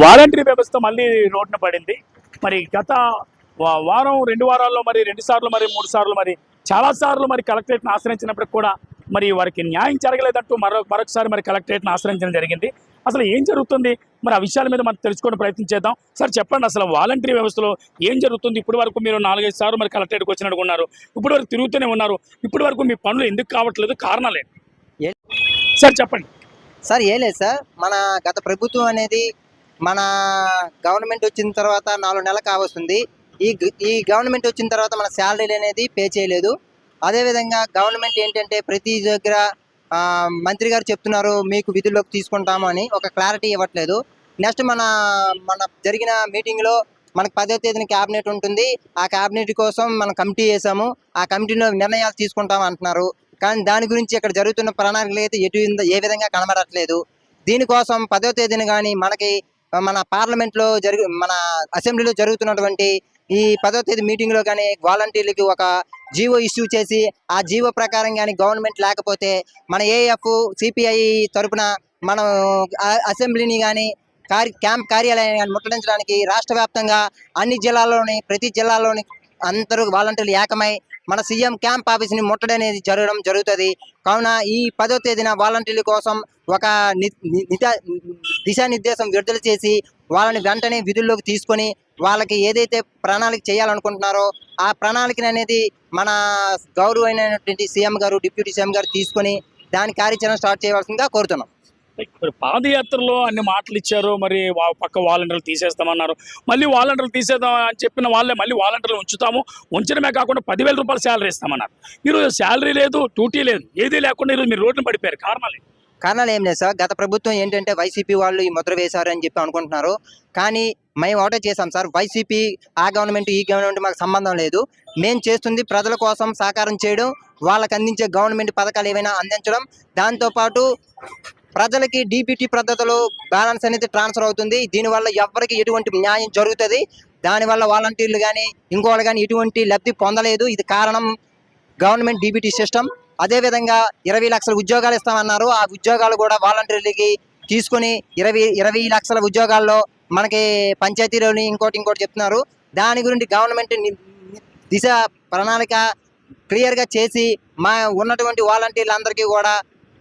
Voluntary వ్యవస్థ మళ్ళీ రోడ్డున పడింది. మరి గత వారం రెండు వారాల్లో మరి రెండు సార్లు మరి మూడు సార్లు మరి చాలా సార్లు మరి కలెక్టరేట్ని ఆశ్రయించినప్పటికి కూడా మరి వారికి న్యాయం జరగలేదంటూ మరో మరొకసారి మరి కలెక్టరేట్ని ఆశ్రయించడం జరిగింది. అసలు ఏం జరుగుతుంది? మరి ఆ విషయాల మీద మనం తెలుసుకునే ప్రయత్నం చేద్దాం. సార్ చెప్పండి అసలు వాలంటరీ వ్యవస్థలో ఏం జరుగుతుంది? ఇప్పటి వరకు మీరు నాలుగైదు సార్లు మరి కలెక్టరేట్కి వచ్చినట్టు ఉన్నారు. ఇప్పటి వరకు తిరుగుతూనే ఉన్నారు. ఇప్పటి వరకు మీ పనులు ఎందుకు కావట్లేదు? కారణాలే సార్ చెప్పండి. సార్ ఏ లేదు సార్. మన గత ప్రభుత్వం అనేది మన గవర్నమెంట్ వచ్చిన తర్వాత నాలుగు నెలలు కావస్తుంది ఈ ఈ గవర్నమెంట్ వచ్చిన తర్వాత మన శాలరీలు అనేది పే చేయలేదు. అదేవిధంగా గవర్నమెంట్ ఏంటంటే ప్రతి దగ్గర మంత్రి గారు చెప్తున్నారు మీకు విధుల్లోకి తీసుకుంటాము అని ఒక క్లారిటీ ఇవ్వట్లేదు. నెక్స్ట్ మన మన జరిగిన మీటింగ్లో మనకు పదో తేదీన క్యాబినెట్ ఉంటుంది. ఆ క్యాబినెట్ కోసం మనం కమిటీ వేసాము ఆ కమిటీలో నిర్ణయాలు తీసుకుంటాం అంటున్నారు. కానీ దాని గురించి ఇక్కడ జరుగుతున్న ప్రణాళికలు అయితే ఎటు ఏ విధంగా కనబడట్లేదు. దీనికోసం పదో తేదీన కానీ మనకి మన పార్లమెంట్లో జరుగు మన అసెంబ్లీలో జరుగుతున్నటువంటి ఈ పదో తేదీ మీటింగ్లో కానీ వాలంటీర్లకి ఒక జీవో ఇష్యూ చేసి ఆ జీవో ప్రకారం కానీ గవర్నమెంట్ లేకపోతే మన ఏఎఫ్ సిపిఐ తరపున మనం అసెంబ్లీని కానీ కార్య క్యాంప్ కార్యాలయాన్ని కానీ ముట్టడించడానికి రాష్ట్ర వ్యాప్తంగా అన్ని జిల్లాల్లోని ప్రతి జిల్లాలోని అందరూ వాలంటీర్లు ఏకమై మన సీఎం క్యాంప్ ఆఫీస్ని ముట్టడి అనేది జరగడం జరుగుతుంది. కావున ఈ పదో తేదీన వాలంటీర్ల కోసం ఒక దిశానిర్దేశం విడుదల చేసి వాళ్ళని వెంటనే విధుల్లోకి తీసుకొని వాళ్ళకి ఏదైతే ప్రణాళిక చేయాలనుకుంటున్నారో ఆ ప్రణాళికని అనేది మన గౌరవమైనటువంటి సీఎం గారు డిప్యూటీ సీఎం గారు తీసుకొని దాని కార్యాచరణ స్టార్ట్ చేయవలసిందిగా కోరుతున్నాం. మరి పాదయాత్రలో అన్ని మాటలు ఇచ్చారు మరి పక్క వాలంటీర్లు తీసేస్తామన్నారు. మళ్ళీ వాలంటీర్లు తీసేద్దాం అని చెప్పిన వాళ్ళే మళ్ళీ వాలంటీర్లు ఉంచుతాము. ఉంచడమే కాకుండా పదివేల రూపాయలు శాలరీ ఇస్తామన్నారు. ఈరోజు శాలరీ లేదు డ్యూటీ లేదు ఏదీ లేకుండా ఈరోజు మీరు రోడ్లు పడిపోయారు. కారణాలు కారణాలు ఏం లేదు సార్. గత ప్రభుత్వం ఏంటంటే వైసీపీ వాళ్ళు ఈ ముద్ర వేశారు అని చెప్పి అనుకుంటున్నారు. కానీ మేము ఒకటే చేసాం సార్. వైసీపీ ఆ గవర్నమెంట్ ఈ గవర్నమెంట్ మాకు సంబంధం లేదు. మేము చేస్తుంది ప్రజల కోసం సహకారం చేయడం వాళ్ళకి అందించే గవర్నమెంట్ పథకాలు ఏవైనా అందించడం దాంతోపాటు ప్రజలకి డీబీటీ పద్ధతిలో బ్యాలెన్స్ అనేది ట్రాన్స్ఫర్ అవుతుంది. దీనివల్ల ఎవరికి ఎటువంటి న్యాయం జరుగుతుంది. దానివల్ల వాలంటీర్లు కానీ ఇంకోళ్ళు కానీ ఎటువంటి లబ్ధి పొందలేదు. ఇది కారణం గవర్నమెంట్ డీబీటీ సిస్టమ్. అదేవిధంగా ఇరవై లక్షల ఉద్యోగాలు ఇస్తామన్నారు. ఆ ఉద్యోగాలు కూడా వాలంటీర్లకి తీసుకొని ఇరవై ఇరవై లక్షల ఉద్యోగాల్లో మనకి పంచాయతీలోని ఇంకోటి ఇంకోటి చెప్తున్నారు. దాని గురించి గవర్నమెంట్ దిశ ప్రణాళిక క్లియర్గా చేసి మా ఉన్నటువంటి వాలంటీర్లందరికీ కూడా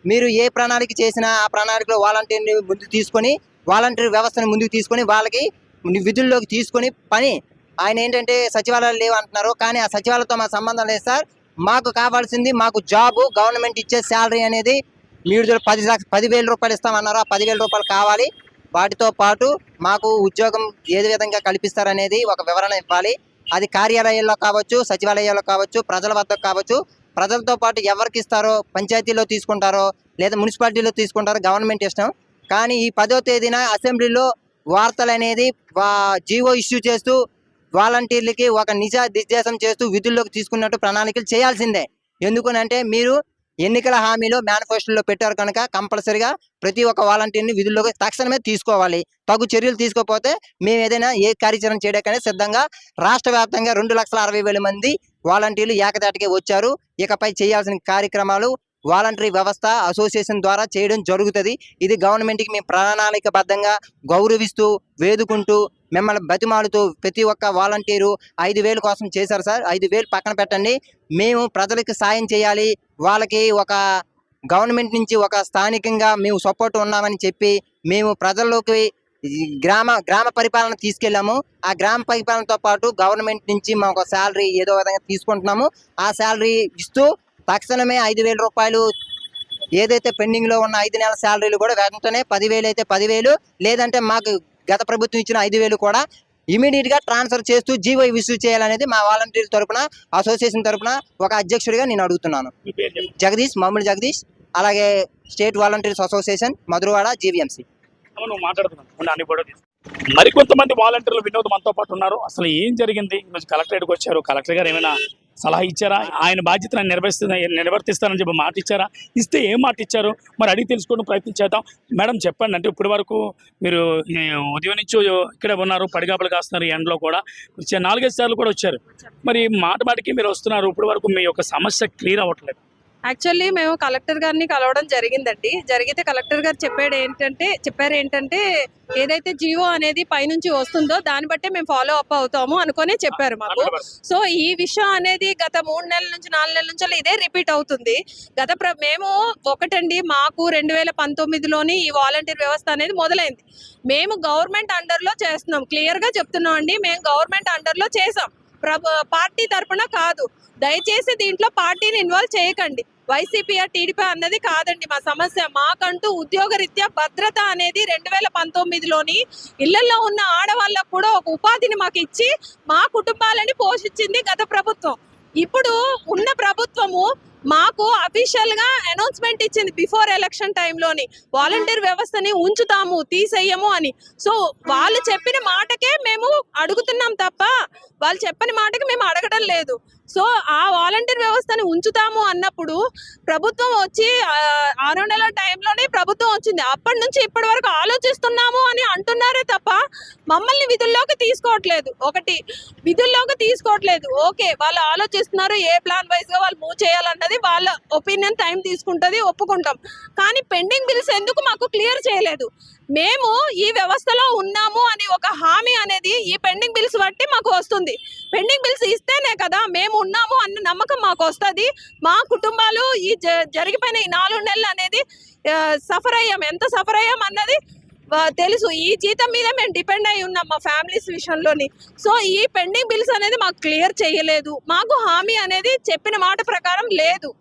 మీరు ఏ ప్రణాళిక చేసినా ఆ ప్రణాళికలో వాలంటీర్ని ముందు తీసుకొని వాలంటీర్ వ్యవస్థను ముందుకు తీసుకొని వాళ్ళకి విధుల్లోకి తీసుకొని పని. ఆయన ఏంటంటే సచివాలయాలు లేవు అంటున్నారు. కానీ ఆ సచివాలయంతో మా సంబంధం లేదు సార్. మాకు కావాల్సింది మాకు జాబు గవర్నమెంట్ ఇచ్చే శాలరీ అనేది మీరు పది లక్ష పదివేల రూపాయలు ఇస్తామన్నారు. ఆ పదివేల రూపాయలు కావాలి. వాటితో పాటు మాకు ఉద్యోగం ఏ విధంగా కల్పిస్తారనేది ఒక వివరణ ఇవ్వాలి. అది కార్యాలయాల్లో కావచ్చు సచివాలయాల్లో కావచ్చు ప్రజల వద్ద కావచ్చు. ప్రజలతో పాటు ఎవరికి ఇస్తారో పంచాయతీలో తీసుకుంటారో లేదా మున్సిపాలిటీలో తీసుకుంటారో గవర్నమెంట్ ఇష్టం. కానీ ఈ పదో తేదీన అసెంబ్లీలో వార్తలు అనేది జీవో ఇష్యూ చేస్తూ వాలంటీర్లకి ఒక నిజ దిగ్దేశం చేస్తూ విధుల్లోకి తీసుకున్నట్టు ప్రణాళికలు చేయాల్సిందే. ఎందుకనంటే మీరు ఎన్నికల హామీలో మేనిఫెస్టోలో పెట్టారు కనుక కంపల్సరిగా ప్రతి ఒక్క వాలంటీర్ని విధుల్లోకి తక్షణమే తీసుకోవాలి. తగు చర్యలు తీసుకోకపోతే మేము ఏదైనా ఏ కార్యాచరణ చేయడానికైనా సిద్ధంగా రాష్ట్ర వ్యాప్తంగా రెండు లక్షల అరవై వేల మంది వాలంటీర్లు ఏకదాటికి వచ్చారు. ఇకపై చేయాల్సిన కార్యక్రమాలు వాలంటరీ వ్యవస్థ అసోసియేషన్ ద్వారా చేయడం జరుగుతుంది. ఇది గవర్నమెంట్కి మేము ప్రణాళికబద్ధంగా గౌరవిస్తూ వేదుకుంటూ మిమ్మల్ని బతిమాలుతూ ప్రతి ఒక్క వాలంటీరు ఐదు వేలు కోసం చేశారు సార్. ఐదు వేలు పక్కన పెట్టండి. మేము ప్రజలకు సాయం చేయాలి. వాళ్ళకి ఒక గవర్నమెంట్ నుంచి ఒక స్థానికంగా మేము సపోర్ట్ ఉన్నామని చెప్పి మేము ప్రజల్లోకి గ్రామ గ్రామ పరిపాలన తీసుకెళ్ళాము. ఆ గ్రామ పరిపాలనతో పాటు గవర్నమెంట్ నుంచి మేము ఒక శాలరీ ఏదో విధంగా తీసుకుంటున్నాము. ఆ శాలరీ ఇస్తూ తక్షణమే ఐదు వేల రూపాయలు ఏదైతే పెండింగ్లో ఉన్న ఐదు నెలల శాలరీలు కూడా వెంటనే పదివేలు అయితే పదివేలు లేదంటే మాకు గత ప్రభుత్వం ఇచ్చిన ఐదు వేలు కూడా ఇమీడియట్గా ట్రాన్స్ఫర్ చేస్తూ జీవో ఇష్యూ చేయాలనేది మా వాలంటీర్ తరపున అసోసియేషన్ తరపున ఒక అధ్యక్షుడిగా నేను అడుగుతున్నాను. జగదీష్ మామూలు జగదీష్ అలాగే state volunteers association Madhurawada GVMC. అవును, నువ్వు మాట్లాడుతున్నాను అన్ని కూడా తీసుకో. మరికొంతమంది వాలంటీర్లు వినోద్ మనతో పాటు ఉన్నారు. అసలు ఏం జరిగింది? ఈరోజు కలెక్టరేట్కి వచ్చారు? కలెక్టర్ గారు ఏమైనా సలహా ఇచ్చారా? ఆయన బాధ్యతను నిర్వహిస్తున్న నిర్వర్తిస్తారని చెప్పి మాట ఇచ్చారా? ఇస్తే ఏం మాట ఇచ్చారు? మరి అడిగి తెలుసుకోవడం ప్రయత్నం చేద్దాం. మేడం చెప్పండి. అంటే ఇప్పటి వరకు మీరు ఉదయం నుంచి ఇక్కడే ఉన్నారు పడిగాపలు కాస్తున్నారు ఈ ఎండలో కూడా. వచ్చే నాలుగైదు సార్లు కూడా వచ్చారు. మరి మాట మాటికి మీరు వస్తున్నారు. ఇప్పటి వరకు మీ యొక్క సమస్య క్లియర్ అవ్వట్లేదు. యాక్చువల్లీ మేము కలెక్టర్ గారిని కలవడం జరిగిందండి. జరిగితే కలెక్టర్ గారు చెప్పాడు ఏంటంటే చెప్పారు ఏంటంటే ఏదైతే జియో అనేది పైనుంచి వస్తుందో దాన్ని బట్టే మేము ఫాలో అప్ అవుతాము అనుకొని చెప్పారు మాకు. సో ఈ విషయం అనేది గత మూడు నెలల నుంచి నాలుగు నెలల నుంచి ఇదే రిపీట్ అవుతుంది. గత ప్ర మేము ఒకటండి మాకు రెండు వేల పంతొమ్మిదిలోని ఈ వాలంటీర్ వ్యవస్థ అనేది మొదలైంది. మేము గవర్నమెంట్ అండర్లో చేస్తున్నాం. క్లియర్గా చెప్తున్నాం అండి మేము గవర్నమెంట్ అండర్లో చేసాం పార్టీ తరపున కాదు. దయచేసి దీంట్లో పార్టీని ఇన్వాల్వ్ చేయకండి. వైసీపీ టీడీపీ అన్నది కాదండి మా సమస్య. మాకంటూ ఉద్యోగరీత్యా భద్రత అనేది రెండు వేల పంతొమ్మిదిలోని ఇళ్ళలో ఉన్న ఆడవాళ్ళకు కూడా ఒక ఉపాధిని మాకు ఇచ్చి మా కుటుంబాలని పోషించింది గత ప్రభుత్వం. ఇప్పుడు ఉన్న ప్రభుత్వము మాకు అఫీషియల్గా అనౌన్స్మెంట్ ఇచ్చింది బిఫోర్ ఎలక్షన్ టైంలోని వాలంటీర్ వ్యవస్థని ఉంచుతాము తీసేయము అని. సో వాళ్ళు చెప్పిన మాటకే మేము అడుగుతున్నాం తప్ప వాళ్ళు చెప్పని మాటకి మేము అడగడం లేదు. సో ఆ వాలంటీర్ వ్యవస్థని ఉంచుతాము అన్నప్పుడు ప్రభుత్వం వచ్చి ఆరు నెలల టైంలోనే ప్రభుత్వం వచ్చింది. అప్పటి నుంచి ఇప్పటి వరకు ఆలోచిస్తున్నాము అని అంటున్నారే తప్ప మమ్మల్ని విధుల్లోకి తీసుకోవట్లేదు. ఒకటి విధుల్లోకి తీసుకోవట్లేదు. ఓకే వాళ్ళు ఆలోచిస్తున్నారు ఏ ప్లాన్ వైజ్గా వాళ్ళు మూవ్ చేయాలన్నది వాళ్ళ ఒపీనియన్ టైం తీసుకుంటది ఒప్పుకుంటాం. కానీ పెండింగ్ బిల్స్ ఎందుకు మాకు క్లియర్ చేయలేదు? మేము ఈ వ్యవస్థలో ఉన్నాము అని ఒక హామీ అనేది ఈ పెండింగ్ బిల్స్ బట్టి మాకు వస్తుంది. పెండింగ్ బిల్స్ ఇస్తేనే కదా మేము ఉన్నాము అన్న నమ్మకం మాకు వస్తుంది. మా కుటుంబాలు ఈ జ- జరిగిపోయిన ఈ నాలుగు నెలలు అనేది సఫర్ అయ్యాం ఎంత సఫర్ అయ్యాం అన్నది తెలుసు. ఈ జీతం మీద మేము డిపెండ్ అయి ఉన్నాం మా ఫ్యామిలీస్ విషయంలోని. సో ఈ పెండింగ్ బిల్స్ అనేది మాకు క్లియర్ చేయలేదు. మాకు హామీ అనేది చెప్పిన మాట ప్రకారం లేదు.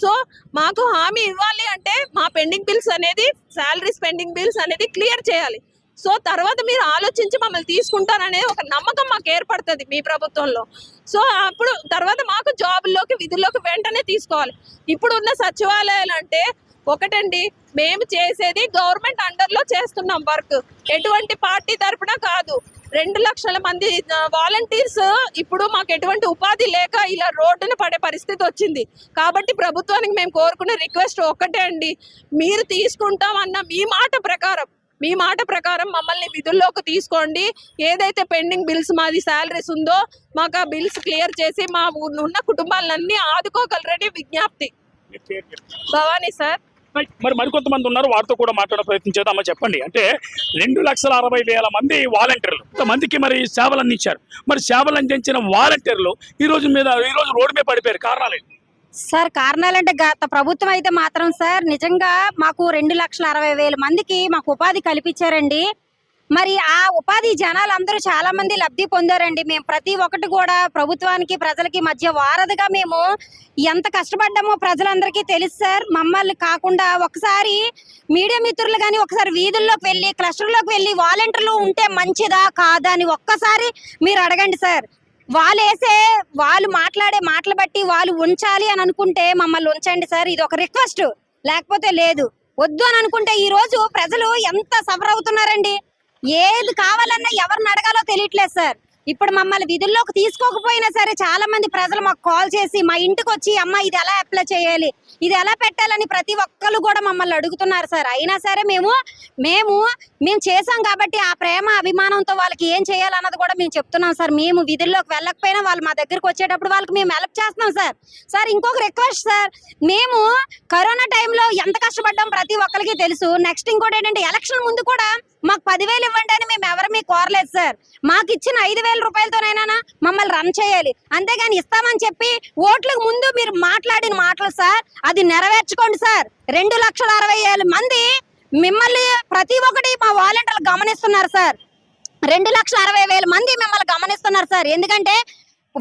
సో మాకు హామీ ఇవ్వాలి అంటే మా పెండింగ్ బిల్స్ అనేది శాలరీస్ పెండింగ్ బిల్స్ అనేది క్లియర్ చేయాలి. సో తర్వాత మీరు ఆలోచించి మమ్మల్ని తీసుకుంటారనే ఒక నమ్మకం మాకు ఏర్పడుతుంది మీ ప్రభుత్వంలో. సో అప్పుడు తర్వాత మాకు జాబుల్లోకి విధుల్లోకి వెంటనే తీసుకోవాలి. ఇప్పుడు ఉన్న సచివాలయాలు అంటే ఒకటండి మేము చేసేది గవర్నమెంట్ అండర్లో చేస్తున్నాం వర్క్. ఎటువంటి పార్టీ తరఫున కాదు. రెండు లక్షల మంది వాలంటీర్స్ ఇప్పుడు మాకు ఎటువంటి ఉపాధి లేక ఇలా రోడ్డున పడే పరిస్థితి వచ్చింది. కాబట్టి ప్రభుత్వానికి మేము కోరుకునే రిక్వెస్ట్ ఒక్కటే అండి. మీరు తీసుకుంటాం అన్న మీ మాట ప్రకారం మీ మాట ప్రకారం మమ్మల్ని విధుల్లోకి తీసుకోండి. ఏదైతే పెండింగ్ బిల్స్ మాది శాలరీస్ ఉందో మాకు ఆ బిల్స్ క్లియర్ చేసి మా ఉన్న కుటుంబాలన్నీ ఆదుకోగలరని విజ్ఞప్తి. భవానీ సార్. మరి మరికొంతమంది ఉన్నారు వారితో కూడా మాట్లాడే ప్రయత్నం చేద్దాం చెప్పండి. అంటే రెండు లక్షల అరవై వేల మంది వాలంటీర్లు. కొంతమందికి మరి సేవలు అందించారు. మరి సేవలు అందించిన వాలంటీర్లు ఈ రోజు మీద ఈ రోజు రోడ్డు మీద పడిపోయారు. కారణాలు ఏంటి? సార్ కారణాలంటే గత ప్రభుత్వం అయితే మాత్రం సార్ నిజంగా మాకు రెండు లక్షల అరవై వేల మందికి మాకు ఉపాధి కల్పించారండి. మరి ఆ ఉపాధి జనాలు అందరూ చాలా మంది లబ్ధి పొందారండి. మేము ప్రతి ఒక్కటి కూడా ప్రభుత్వానికి ప్రజలకి మధ్య వారధిగా మేము ఎంత కష్టపడ్డామో ప్రజలందరికీ తెలుసు సార్. మమ్మల్ని కాకుండా ఒకసారి మీడియా మిత్రులు కానీ ఒకసారి వీధుల్లోకి వెళ్ళి క్లస్టర్లోకి వెళ్ళి వాలంటీర్లు ఉంటే మంచిదా కాదా అని ఒక్కసారి మీరు అడగండి సార్. వాళ్ళు వేసే వాళ్ళు మాట్లాడే మాటలు బట్టి వాళ్ళు ఉంచాలి అని అనుకుంటే మమ్మల్ని ఉంచండి సార్. ఇది ఒక రిక్వెస్ట్. లేకపోతే లేదు. వద్దు అని అనుకుంటే ఈ రోజు ప్రజలు ఎంత సఫర్ అవుతున్నారండి? ఏది కావాలన్నా ఎవరిని అడగాలో తెలియట్లేదు సార్. ఇప్పుడు మమ్మల్ని విధుల్లోకి తీసుకోకపోయినా సరే చాలా మంది ప్రజలు మాకు కాల్ చేసి మా ఇంటికి వచ్చి అమ్మ ఇది ఎలా అప్లై చేయాలి? ఇది ఎలా పెట్టాలని ప్రతి ఒక్కరు కూడా మమ్మల్ని అడుగుతున్నారు సార్. అయినా సరే మేము మేము మేము చేసాం కాబట్టి ఆ ప్రేమ అభిమానంతో వాళ్ళకి ఏం చేయాలన్నది కూడా మేము చెప్తున్నాం సార్. మేము విధుల్లోకి వెళ్ళకపోయినా వాళ్ళు మా దగ్గరికి వచ్చేటప్పుడు వాళ్ళకి మేము హెల్ప్ చేస్తున్నాం సార్. సార్ ఇంకొక రిక్వెస్ట్ సార్. మేము కరోనా టైంలో ఎంత కష్టపడ్డాం ప్రతి ఒక్కరికి తెలుసు. నెక్స్ట్ ఇంకోటి ఏంటంటే ఎలక్షన్ ముందు కూడా మాకు పదివేలు ఇవ్వండి అని మేము ఎవరు మీకు కోరలేదు సార్ మాకు ఇచ్చిన ఐదు వేల రూపాయలతోనైనా మమ్మల్ని రన్ చేయాలి. అంతేగాని ఇస్తామని చెప్పి ఓట్లకు ముందు మీరు మాట్లాడిన మాటలు సార్ అది నెరవేర్చుకోండి సార్ రెండు లక్షల అరవై ఏళ్ళ మంది మిమ్మల్ని ప్రతి ఒక్కటి మా వాలంటీర్లు గమనిస్తున్నారు సార్ రెండు లక్షల అరవై వేల మంది మిమ్మల్ని గమనిస్తున్నారు సార్ ఎందుకంటే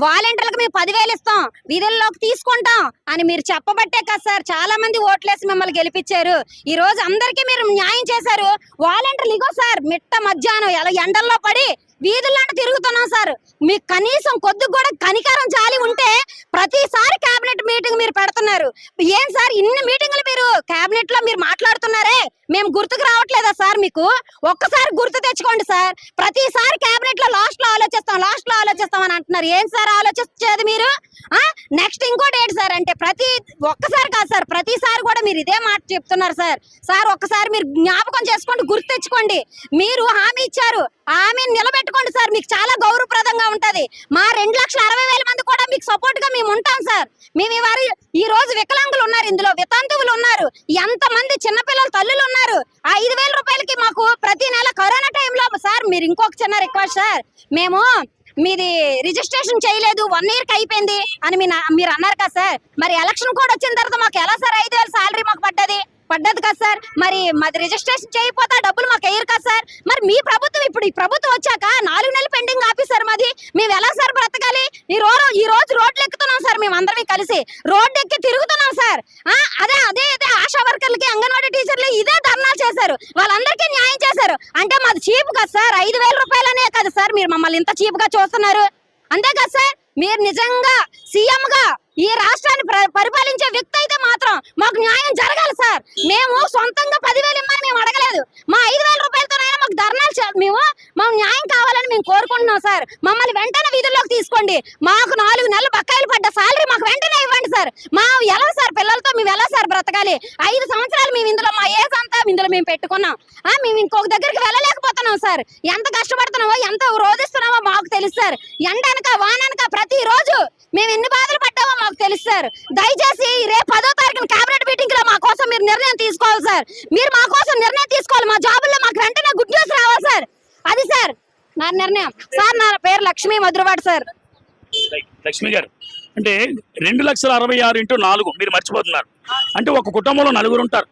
వాలంటీర్లకు మేము పదివేలు ఇస్తాం విధుల్లోకి తీసుకుంటాం అని మీరు చెప్పబట్టే కదా సార్ చాలా మంది ఓట్లేసి మిమ్మల్ని గెలిపించారు. ఈ రోజు అందరికీ మీరు న్యాయం చేశారు. వాలంటీర్లు ఇగో సార్ మిట్ట మధ్యాహ్నం ఎలా ఎండల్లో పడి వీధుల్లో తిరుగుతున్నాం సార్. మీకు కనీసం కొద్దిగా కూడా కనికారం చాలి ఉంటే ప్రతిసారి కేబినెట్ మీటింగ్ మీరు పెడుతున్నారు. ఏం సార్ ఇన్ని మీటింగ్లు మీరు కేబినెట్లో మీరు మాట్లాడుతున్నారే? మేము గుర్తుకు రావట్లేదా సార్ మీకు? ఒక్కసారి గుర్తు తెచ్చుకోండి సార్. ప్రతిసారి కేబినెట్లో లాస్ట్లో ఆలోచిస్తాం లాస్ట్లో ఆలోచిస్తాం అని అంటున్నారు. ఏం సార్ ఆలోచించేది మీరు? నెక్స్ట్ ఇంకోటి ఏంటి సార్ అంటే ప్రతి ఒక్కసారి కాదు సార్ ప్రతిసారి కూడా మీరు ఇదే మాట చెప్తున్నారు సార్. సార్ ఒక్కసారి మీరు జ్ఞాపకం చేసుకోండి గుర్తు తెచ్చుకోండి. మీరు హామీ ఇచ్చారు హామీని నిలబెట్టుకోండి సార్. మీకు చాలా గౌరవప్రదంగా ఉంటుంది. మా రెండు లక్షల అరవై వేల మంది కూడా మీకు సపోర్ట్గా మేము ఉంటాం సార్. మేము ఈ వారి ఈ రోజు వికలాంగులు ఉన్నారు ఇందులో వితంతువులు ఉన్నారు. ఎంతమంది చిన్నపిల్లల తల్లులు ఉన్నారు ఆ ఐదు వేల రూపాయలకి మాకు ప్రతి నెల కరోనా టైంలో సార్ మీరు ఇంకొక చిన్న రిక్వెస్ట్ సార్. మేము మీది రిజిస్ట్రేషన్ చేయలేదు వన్ ఇయర్కి అయిపోయింది అని మీ మీరు అన్నారు కదా సార్. మరి ఎలక్షన్ కూడా వచ్చిన తర్వాత మాకు ఎలా సార్ ఐదు వేలు సాలరీ మాకు పడ్డది? పడ్డది కదా సార్? మరి మాది రిజిస్ట్రేషన్ చేయకపోతే డబ్బులు మాకు వేయరు కదా సార్? మరి మీ ప్రభుత్వం ఇప్పుడు ఈ ప్రభుత్వం వచ్చాక నాలుగు నెలలు పెండింగ్ ఆపిస్తారు మాది. మేము ఎలా సార్ బ్రతకాలి? ఈ రోజు ఈ రోజు రోడ్లు ఎక్కుతున్నాం సార్ మేము అందరం కలిసి. రోడ్డు ఎక్కి తిరుగుతున్నాం సార్. అదే అదే అదే ఆశా వర్కర్లకి అంగన్వాడీ టీచర్లు ఇదే ధర్నాలు చేశారు. వాళ్ళందరికీ న్యాయం చేశారు. అంటే మాది చీప్ కదా సార్. ఐదు వేల రూపాయలనే కదా సార్ మీరు మమ్మల్ని ఇంత చీప్గా చూస్తున్నారు. అంతే కదా సార్? మీరు నిజంగా సీఎం గా ఈ రాష్ట్రాన్ని ప్ర- పరిపాలించే వ్యక్తి అయితే మాత్రం మాకు న్యాయం జరగాలి సార్. మేము సొంతంగా పదివేలు ఇమ్మని మేము అడగలేదు. మా ఐదు వేల రూపాయలతోనైనా మాకు ధర్నాలు మేము మాకు న్యాయం కావాలని మేము కోరుకుంటున్నాం సార్. మమ్మల్ని వెంటనే వీధుల్లోకి తీసుకోండి. మాకు నాలుగు నెలలు బకాయిలు పడ్డ సాలరీ మాకు వెంటనే ఇవ్వండి సార్. మా ఎలా సార్? పిల్లలతో మేము ఎలా సార్ బ్రతకాలి? ఐదు సంవత్సరాలు మేము ఇందులో మా ఏజ్ అంతా ఇందులో మేము పెట్టుకున్నాం. మేము ఇంకొక దగ్గరికి వెళ్ళలేకపోతున్నాం సార్. ఎంత కష్టపడుతున్నామో ఎంత రోధిస్తున్నామో మాకు తెలుసు సార్. ఎండనక వాననక ప్రతిరోజు మేము ఎన్ని బాధలు పడ్డామో మాకు తెలుసు సార్. దయచేసి రేపు పదో తారీఖున కేబినెట్ మీటింగ్లో మా కోసం మీరు నిర్ణయం తీసుకోవాలి సార్. మీరు మా కోసం నిర్ణయం తీసుకోవాలి. మా జాబుల్లో మాకు వెంటనే గుడ్ న్యూస్ రావాలి సార్. అది సార్. నా నిర్ణయం. సార్ నా పేరు లక్ష్మీ మధురవాడ్ సార్. లక్ష్మి గారు. అంటే రెండు లక్షల అరవై ఆరు ఇంటూ నాలుగు మీరు మర్చిపోతున్నారు. అంటే ఒక కుటుంబంలో నలుగురు ఉంటారు.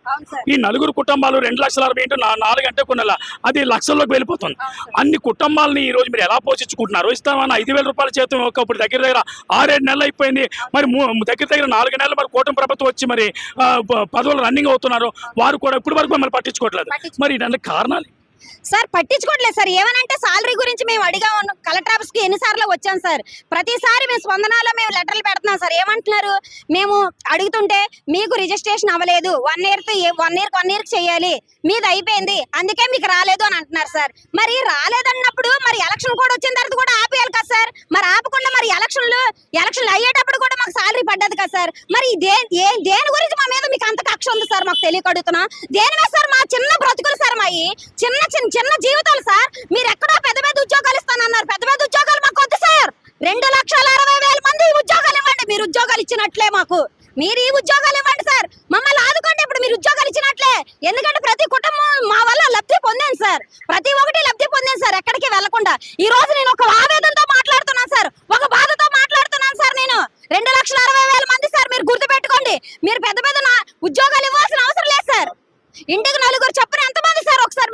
ఈ నలుగురు కుటుంబాలు రెండు లక్షల అరవై ఇంటూ నాలుగు అంటే కొన్ని అది లక్షల్లోకి వెళ్ళిపోతుంది. అన్ని కుటుంబాలని ఈ రోజు మీరు ఎలా పోషించుకుంటున్నారు? ఇస్తామని ఐదు వేల రూపాయల చేతం ఒకప్పుడు దగ్గర దగ్గర ఆరేడు నెలలు అయిపోయింది. మరి దగ్గర దగ్గర నాలుగు నెలలు మరి కూటమి ప్రభుత్వం వచ్చి మరి పదవులు రన్నింగ్ అవుతున్నారు. వారు కూడా ఇప్పటి వరకు మమ్మల్ని పట్టించుకోవట్లేదు. మరి దానికి కారణాలు. సార్ పట్టించుకోవట్లేదు సార్. ఏమనంటే సాలరీ గురించి మేము అడిగా ఉన్నాం కలెక్టర్ ఆఫీస్కి ఎన్నిసార్లు వచ్చాం సార్. ప్రతిసారి మేము స్పందనలో మేము లెటర్లు పెడుతున్నాం సార్. ఏమంటున్నారు? మేము అడుగుతుంటే మీకు రిజిస్ట్రేషన్ అవ్వలేదు. One year one year one year చేయాలి. మీది అయిపోయింది. అందుకే మీకు రాలేదు అని అంటున్నారు సార్. మరి రాలేదన్నప్పుడు మరి ఎలక్షన్ కూడా వచ్చిన తర్వాత కూడా ఆపేయాలి కదా సార్. మరి ఆపకుండా మరి ఎలక్షన్లు ఎలక్షన్లు అయ్యేటప్పుడు కూడా మాకు సాలరీ పడ్డది కదా సార్. మరి దే ఏ దేని గురించి మా మీద మీకు అంత కక్ష ఉంది సార్? మాకు తెలియకడుగుతున్నా దేని మీద సార్ మా చిన్న బ్రతుకులు సార్ మాయి? చిన్న చిన్న చిన్న జీవితాలు సార్. మీరు ఎక్కడో పెద్ద పెద్ద ఉద్యోగాలు ఇస్తానన్నారు. పెద్ద పెద్ద ఉద్యోగాలు మాకు వద్దు సార్. రెండు లక్షల అరవై వేల మంది ఉద్యోగాలు ఇవ్వండి. మీరు ఉద్యోగాలు ఇచ్చినట్లే మాకు. మీరు ఈ ఉద్యోగాలు ఇవ్వండి సార్. మమ్మల్ని ఆదుకోండి ఇప్పుడు మీరు ఉద్యోగాలు ఇచ్చినట్లే. ఎందుకంటే ప్రతి కుటుంబం మా వల్ల లబ్ధి పొందాను సార్. ప్రతి ఒక్కటి లబ్ధి పొందాను సార్ ఎక్కడికి వెళ్ళకుండా ఈ రోజు నేను ఒక ఆవేదనతో మాట్లాడుతున్నాను సార్. ఒక బాధతో మాట్లాడుతున్నాను సార్ నేను. రెండు లక్షల అరవై వేల మంది సార్ మీరు గుర్తు పెట్టుకోండి మీరు పెద్ద పెద్ద ఉద్యోగాలు ఇవ్వాల్సిన అవసరం లేదు సార్. ఇంటికి నలుగురు చెప్పిన ఎంతమంది సార్ ఒకసారి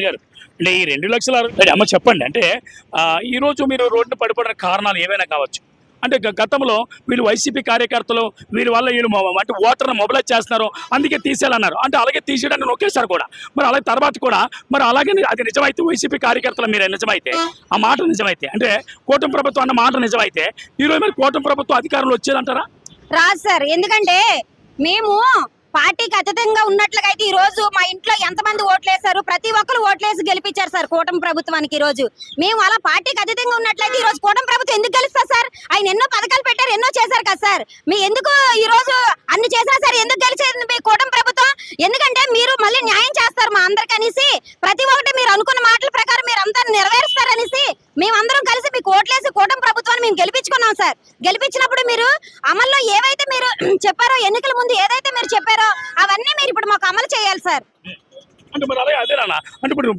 గారు. అంటే ఈ రెండు లక్షల అమ్మ చెప్పండి. అంటే ఆ, ఈ రోజు మీరు రోడ్డు పడిపోయిన కారణాలు ఏవైనా కావచ్చు? అంటే గతంలో వీళ్ళు వైసీపీ కార్యకర్తలు వీళ్ళ వల్ల వీళ్ళు అంటే ఓటర్ని మొబిలైజ్ చేస్తున్నారు అందుకే తీసేయాలన్నారు. అంటే అలాగే తీసేయడానికి నొక్కేశారు కూడా. మరి అలాగే తర్వాత కూడా మరి అలాగే అది నిజమైతే వైసీపీ కార్యకర్తలు మీరు నిజమైతే ఆ మాట నిజమైతే. అంటే కూటమి ప్రభుత్వం అన్న మాట నిజమైతే ఈరోజు మరి కూటమి ప్రభుత్వం అధికారంలో వచ్చేదంటారా? రాదు సార్. ఎందుకంటే మేము పార్టీకి అతీతంగా ఉన్నట్లుగా అయితే ఈ రోజు మా ఇంట్లో ఎంతమంది ఓట్లేశారు? ప్రతి ఒక్కరు ఓట్లేసి గెలిపించారు సార్ కూటమి ప్రభుత్వానికి ఈ రోజు. మేము అలా పార్టీకి అతీతంగా ఉన్నట్లయితే ఈ రోజు కూటమి ప్రభుత్వం ఎందుకు గెలుస్తారు సార్? ఆయన ఎన్నో పథకాలు పెట్టారు ఎన్నో చేశారు కదా సార్. మీ ఎందుకు ఈ రోజు అన్ని చేసినా సరే? ఎందుకు గెలిచేది మీ కూటమి ప్రభుత్వం? ఎందుకంటే మీరు మళ్ళీ న్యాయం చేస్తారు మా అందరికి అనేసి ప్రతి ఒక్కటి మీరు అనుకున్న మాటల ప్రకారం మీరు అంతా నెరవేరుస్తారనేసి మేమందరం కలిసి మీకు ఓట్లేసి కూటమి ప్రభుత్వాన్ని మేము గెలిపించుకున్నాం సార్. గెలిపించినప్పుడు మీరు అమల్లో ఏవైతే మీరు చెప్పారో ఎన్నికల ముందు ఏదైతే మీరు చెప్పారో అవన్నీ మీరు ఇప్పుడు మాకు అమలు చేయాలి సార్. అంటే మరి అలాగే అదేనా అంటే ఇప్పుడు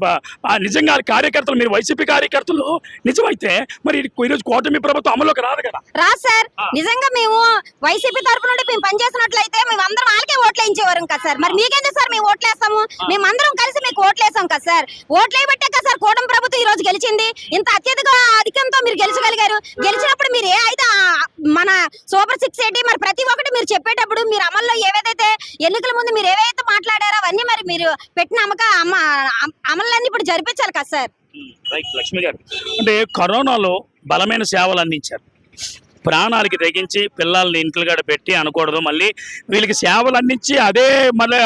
నిజంగా కార్యకర్తలు మీరు వైసీపీ కార్యకర్తలు నిజమైతే మరి ఇది ఈరోజు కూటమి ప్రభుత్వం అమలులోకి రాదు కదా? రా సార్. నిజంగా మేము వైసీపీ తరపు నుండి మేము పనిచేసినట్లయితే మేము అందరం వాళ్ళకే ఓట్లు వేయించేవారు కదా సార్. మరి మీకెందుకు సార్ మేము ఓట్లేస్తాము? మేము అందరం కలిసి మీకు ఓట్లేసాం కదా సార్. ఓట్లు వేయబట్టే కదా సార్ కూటమి ప్రభుత్వం ఈ రోజు గెలిచింది. ఇంత అత్యధిక అధికంతో మీరు గెలిచగలిగారు. గెలిచినప్పుడు మీరు ఏ అయితే మన సూపర్ సిక్స్ ఏంటి మరి ప్రతి ఒక్కటి మీరు చెప్పేటప్పుడు మీరు అమల్లో ఏవైతే ఎన్నికల ముందు మీరు ఏవైతే మాట్లాడారో అవన్నీ మరి మీరు పెట్టిన అమ- అమలన్నీ ఇప్పుడు జరిపించాలి కదా సార్. రైట్ లక్ష్మి గారు. అంటే కరోనాలో బలమైన సేవలు అందించారు. ప్రాణాలకి తెగించి పిల్లల్ని ఇంట్లో పెట్టి అనకూడదు. మళ్ళీ వీళ్ళకి సేవలు అందించి అదే మళ్ళీ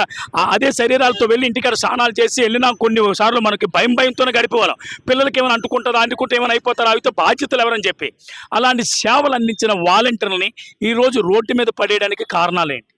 అదే శరీరాలతో వెళ్ళి ఇంటికాడ స్నానాలు చేసి వెళ్ళినా కొన్ని సార్లు మనకి భయం భయంతోనే గడిపేవాళ్ళం పిల్లలకి ఏమైనా అంటుకుంటారా అంటుకుంటే ఏమైనా అయిపోతారా అవితో బాధ్యతలు ఎవరని చెప్పి. అలాంటి సేవలు అందించిన వాలంటీర్లని ఈ రోజు రోడ్డు మీద పడేయడానికి కారణాలు ఏంటి?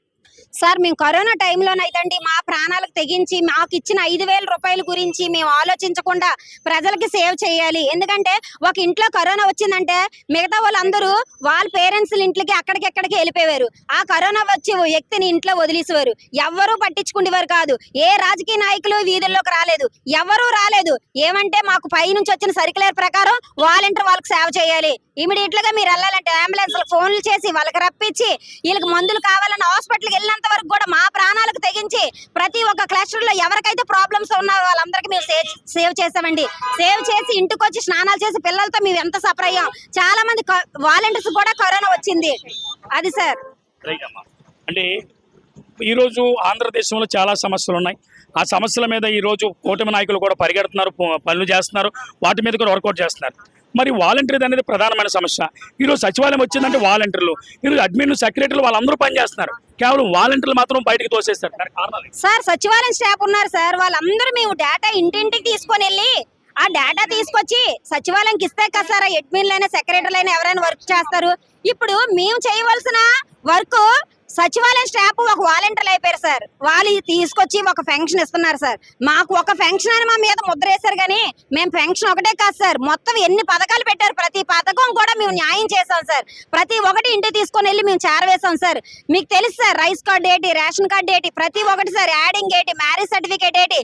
సార్ మేము కరోనా టైంలోనైతండి మా ప్రాణాలకు తెగించి మాకు ఇచ్చిన ఐదు వేల రూపాయల గురించి మేము ఆలోచించకుండా ప్రజలకి సేవ్ చేయాలి. ఎందుకంటే ఒక ఇంట్లో కరోనా వచ్చిందంటే మిగతా వాళ్ళందరూ వాళ్ళ పేరెంట్స్ ఇంట్లోకి అక్కడికెక్కడికి వెళ్ళిపోయారు ఆ కరోనా వచ్చే వ్యక్తిని ఇంట్లో వదిలేసేవారు. ఎవ్వరూ పట్టించుకునేవారు కాదు. ఏ రాజకీయ నాయకులు వీధుల్లోకి రాలేదు. ఎవరూ రాలేదు. ఏమంటే మాకు పై నుంచి వచ్చిన సర్క్యులర్ ప్రకారం వాలంటీర్ వాళ్ళకి సేవ చేయాలి. ఇమీడియట్గా మీరు వెళ్ళాలంటే అంబులెన్స్ ఫోన్లు చేసి వాళ్ళకి రప్పించి వీళ్ళకి మందులు కావాలని హాస్పిటల్కి వెళ్ళినంత వరకు కూడా మా ప్రాణాలకు తెగించి ప్రతి ఒక్క క్లస్టర్లో ఎవరికైతే ప్రాబ్లమ్స్ ఉన్నారో వాళ్ళందరికీ మేము సేవ్ సేవ్ చేసామండి సేవ్ చేసి ఇంటికి వచ్చి స్నానాలు చేసి పిల్లలతో మేము ఎంత సఫర్ అయ్యాం. చాలా మంది వాలంటీర్స్ కూడా కరోనా వచ్చింది. అది సార్. అంటే ఈరోజు ఆంధ్రదేశంలో చాలా సమస్యలు ఉన్నాయి. ఆ సమస్యల మీద ఈరోజు కూటమి నాయకులు కూడా పరిగెడుతున్నారు పనులు చేస్తున్నారు. వాటి మీద కూడా వర్కౌట్ చేస్తున్నారు. మరి వాలంటీర్ అనేది ప్రధానమైన సమస్య. ఈరోజు సచివాలయం వచ్చిందంటే వాలంటీర్లు. ఈరోజు అడ్మిన్ సెక్రటరీలు వాళ్ళందరూ పనిచేస్తున్నారు కేవలం వాలంటీర్లు మాత్రం బయటకు తోసేస్తారు. సార్ సచివాలయం స్టాఫ్ ఉన్నారు సార్. వాళ్ళందరూ మేము డేటా ఇంటింటికి తీసుకొని వెళ్ళి ఆ డేటా తీసుకొచ్చి సచివాలయంకి ఇస్తే కదా సార్ అడ్మిన్లైనా సెక్రటరీలైనా ఎవరైనా వర్క్ చేస్తారు. ఇప్పుడు మేము చేయవలసిన వర్క్ సచివాలయం స్టాఫ్ ఒక వాలంటీర్లు అయిపోయారు సార్. వాళ్ళు తీసుకొచ్చి ఒక ఫంక్షన్ ఇస్తున్నారు సార్. మాకు ఒక ఫంక్షన్ అని మా మీద ముద్ర వేశారు కానీ మేము ఫంక్షన్ ఒకటే కాదు సార్. మొత్తం ఎన్ని పథకాలు పెట్టారు? ప్రతి పథకం కూడా మేము న్యాయం చేసాం సార్. ప్రతి ఒక్కటి ఇంటికి తీసుకొని వెళ్ళి మేము చేరవేశాం సార్. మీకు తెలుసు సార్ రైస్ కార్డు ఏంటి రేషన్ కార్డు ఏంటి ప్రతి ఒక్కటి సార్. యాడింగ్ ఏంటి మ్యారేజ్ సర్టిఫికేట్ ఏంటి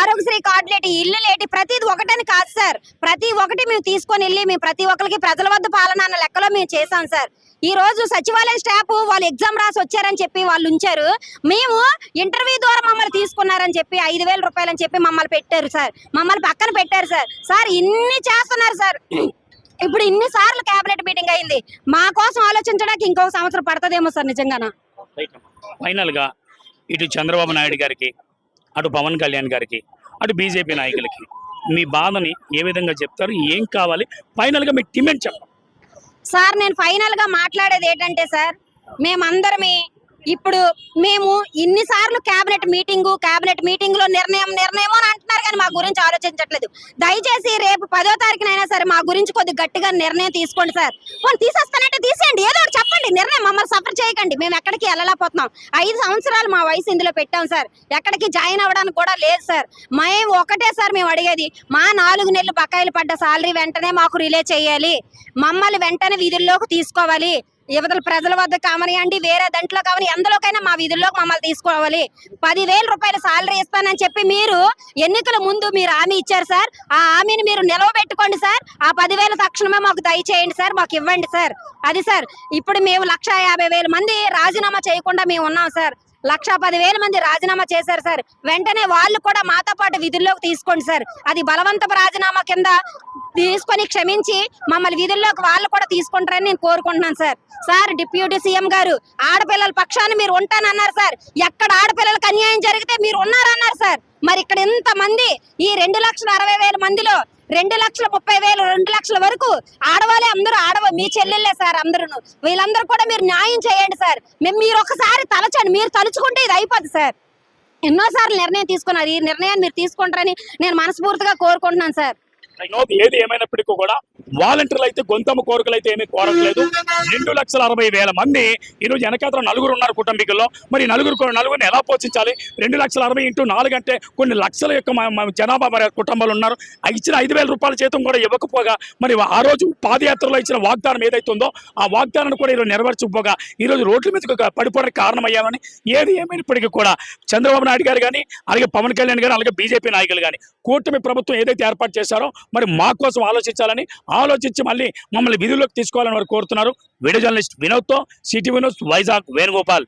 ఆరోగ్యశ్రీ కార్డులు ఏంటి ఇల్లు ఏంటి ప్రతిది ఒకటని కాదు సార్. ప్రతి ఒక్కటి మేము తీసుకొని వెళ్ళి మేము ప్రతి ఒక్కరికి ప్రజల వద్ద పాలన అన్న లెక్కలో మేము చేసాం సార్. ఈ రోజు సచివాలయం స్టాఫ్ వాళ్ళు ఎగ్జామ్ రాసి వచ్చారని చెప్పి వాళ్ళు ఉంచారు. మేము ఇంటర్వ్యూ ద్వారా మమ్మల్ని తీసుకున్నారని చెప్పి ఐదు వేల రూపాయలు అని చెప్పి మమ్మల్ని పెట్టారు సార్. మమ్మల్ని పక్కన పెట్టారు సార్. సార్ ఇన్ని చేస్తున్నారు సార్. ఇప్పుడు ఇన్ని సార్లు క్యాబినెట్ మీటింగ్ అయింది. మా కోసం ఆలోచించడానికి ఇంకొక సంవత్సరం పడుతుందేమో సార్ నిజంగానా? రైట్ ఫైనల్గా ఇటు చంద్రబాబు నాయుడు గారికి అటు పవన్ కళ్యాణ్ గారికి అటు బీజేపీ నాయకులకి మీ బాధని ఏ విధంగా చెప్తారు ఏం కావాలి? ఫైనల్గా మీ టిమెంట్ చెప్పండి. సార్ నేను ఫైనల్గా మాట్లాడేది ఏంటంటే సార్ మేమందరమే ఇప్పుడు మేము ఇన్నిసార్లు కేబినెట్ మీటింగ్ కేబినెట్ మీటింగ్లో నిర్ణయం నిర్ణయం అని అంటున్నారు కానీ మా గురించి ఆలోచించట్లేదు. దయచేసి రేపు పదో తారీఖునైనా సరే మా గురించి కొద్దిగా గట్టిగా నిర్ణయం తీసుకోండి సార్. తీసేస్తానంటే తీసేయండి. ఏదో ఒకటి చెప్పండి. మమ్మల్ని సఫర్ చేయకండి. మేము ఎక్కడికి వెళ్ళలేకపోతున్నాం. ఐదు సంవత్సరాలు మా వయసు ఇందులో పెట్టాం సార్. ఎక్కడికి జాయిన్ అవ్వడానికి కూడా లేదు సార్. మేము ఒకటే సార్ మేము అడిగేది. మా నాలుగు నెలలు బకాయిలు పడ్డ సాలరీ వెంటనే మాకు రిలే చేయాలి. మమ్మల్ని వెంటనే వీధుల్లోకి తీసుకోవాలి. యువతల ప్రజల వద్ద కావనియండి వేరే దాంట్లో కావని ఎందులోకైనా మా విధుల్లోకి మమ్మల్ని తీసుకోవాలి. పదివేల రూపాయల సాలరీ ఇస్తానని చెప్పి మీరు ఎన్నికల ముందు మీరు హామీ ఇచ్చారు సార్. ఆ హామీని మీరు నిలవబెట్టుకోండి సార్. ఆ పదివేల తక్షణమే మాకు దయచేయండి సార్ మాకు ఇవ్వండి సార్. అది సార్ ఇప్పుడు మేము లక్ష యాభై వేల మంది రాజీనామా చేయకుండా మేము ఉన్నాం సార్. లక్ష పదివేల మంది రాజీనామా చేశారు సార్. వెంటనే వాళ్ళు కూడా మాతో పాటు విధుల్లోకి తీసుకోండి సార్. అది బలవంతపు రాజీనామా కింద తీసుకొని క్షమించి మమ్మల్ని విధుల్లోకి వాళ్ళు కూడా తీసుకుంటారని నేను కోరుకుంటున్నాను సార్. సార్ డిప్యూటీ సీఎం గారు ఆడపిల్లల పక్షాన్ని మీరు ఉంటానన్నారు సార్. ఎక్కడ ఆడపిల్లలకు అన్యాయం జరిగితే మీరు ఉన్నారన్నారు సార్. మరి ఇక్కడ ఇంతమంది ఈ రెండు లక్షల అరవై వేల మందిలో రెండు లక్షల ముప్పై వేలు రెండు లక్షల వరకు ఆడవాళ్ళే అందరూ ఆడవ మీ చెల్లెళ్ళే సార్ అందరూ వీళ్ళందరూ కూడా మీరు న్యాయం చేయండి సార్. మేము మీరు ఒకసారి తలచండి మీరు తలుచుకుంటే ఇది అయిపోద్ది సార్. ఎన్నోసార్లు నిర్ణయం తీసుకున్నారు. ఈ నిర్ణయాన్ని మీరు తీసుకుంటారని నేను మనస్ఫూర్తిగా కోరుకుంటున్నాను సార్. ఏది ఏమైనప్పటికీ కూడా వాలంటీర్లు అయితే గొంతమ్మ కోరికలు అయితే ఏమీ కోరట్లేదు. రెండు లక్షల అరవై వేల మంది ఈరోజు వెనకాతల నలుగురు ఉన్నారు కుటుంబీకుల్లో. మరి నలుగురు నలుగురిని ఎలా పోషించాలి? రెండు లక్షల అరవై ఇంటూ నాలుగు అంటే కొన్ని లక్షల యొక్క జనాభా మరి కుటుంబాలు ఉన్నారు. ఆ ఇచ్చిన ఐదు వేల రూపాయల జీతం కూడా ఇవ్వకపోగా మరి ఆ రోజు పాదయాత్రలో ఇచ్చిన వాగ్దానం ఏదైతే ఉందో ఆ వాగ్దానాన్ని కూడా ఈరోజు నెరవేర్చకపోగా ఈరోజు రోడ్ల మీదకి పడిపోవడానికి కారణమయ్యామని ఏది ఏమైనప్పటికీ కూడా చంద్రబాబు నాయుడు గారు కానీ అలాగే పవన్ కళ్యాణ్ గారు అలాగే బీజేపీ నాయకులు కానీ కూటమి ప్రభుత్వం ఏదైతే ఏర్పాటు చేశారో మరి మా కోసం ఆలోచించాలని ఆలోచించి మళ్ళీ మమ్మల్ని విధుల్లోకి తీసుకోవాలని వారు కోరుతున్నారు. వీడియో జర్నలిస్ట్ వినోద్తో సిటీ వినోద్ వైజాగ్ వేణుగోపాల్.